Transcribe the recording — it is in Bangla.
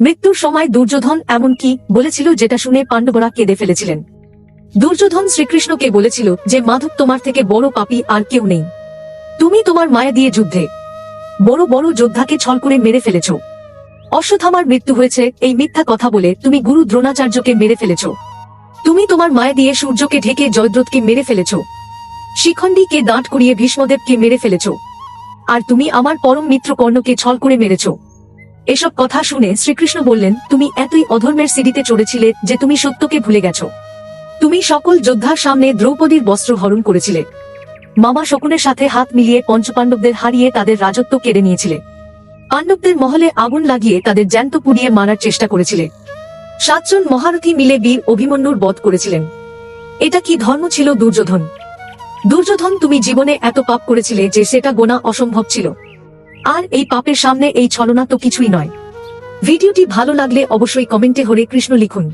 মৃত্যুর সময় দুর্যোধন এমন কি বলেছিল যেটা শুনে পাণ্ডবরা কেঁদে ফেলেছিলেন। দুর্যোধন শ্রীকৃষ্ণকে বলেছিল যে, মাধব তোমার থেকে বড় পাপী আর কেউ নেই। তুমি তোমার মায়া দিয়ে যুদ্ধে বড় বড় যোদ্ধাকে ছল করে মেরে ফেলেছ। অশ্বথামার মৃত্যু হয়েছে এই মিথ্যা কথা বলে তুমি গুরু দ্রোণাচার্যকে মেরে ফেলেছ। তুমি তোমার মায়া দিয়ে সূর্যকে ঢেকে জয়দ্রথকে মেরে ফেলেছ। শিখণ্ডীকে দাঁট করিয়ে ভীষ্মদেবকে মেরে ফেলেছ। আর তুমি আমার পরম মিত্র কর্ণকে ছল করে মেরেছ। এসব কথা শুনে শ্রীকৃষ্ণ বললেন, তুমি এতই অধর্মের সিঁড়িতে চড়েছিলে যে তুমি সত্যকে ভুলে গেছো। তুমি সকল যোদ্ধার সামনে দ্রৌপদীর বস্ত্র হরণ করেছিলে। মামা শকুনের সাথে হাত মিলিয়ে পঞ্চপাণ্ডবদের হারিয়ে তাদের রাজত্ব কেড়ে নিয়েছিলে। পাণ্ডবদের মহলে আগুন লাগিয়ে তাদের জ্যান্ত পুড়িয়ে মারার চেষ্টা করেছিলে। সাতজন মহারথী মিলে বীর অভিমন্যুর বধ করেছিলেন। এটা কি ধর্ম ছিল দুর্যোধন? দুর্যোধন, তুমি জীবনে এত পাপ করেছিলে যে সেটা গোনা অসম্ভব ছিল। আর এই পাপের সামনে এই ছলনা তো কিছুই নয়। ভিডিওটি ভালো লাগলে অবশ্যই কমেন্টে হরে কৃষ্ণ লিখুন।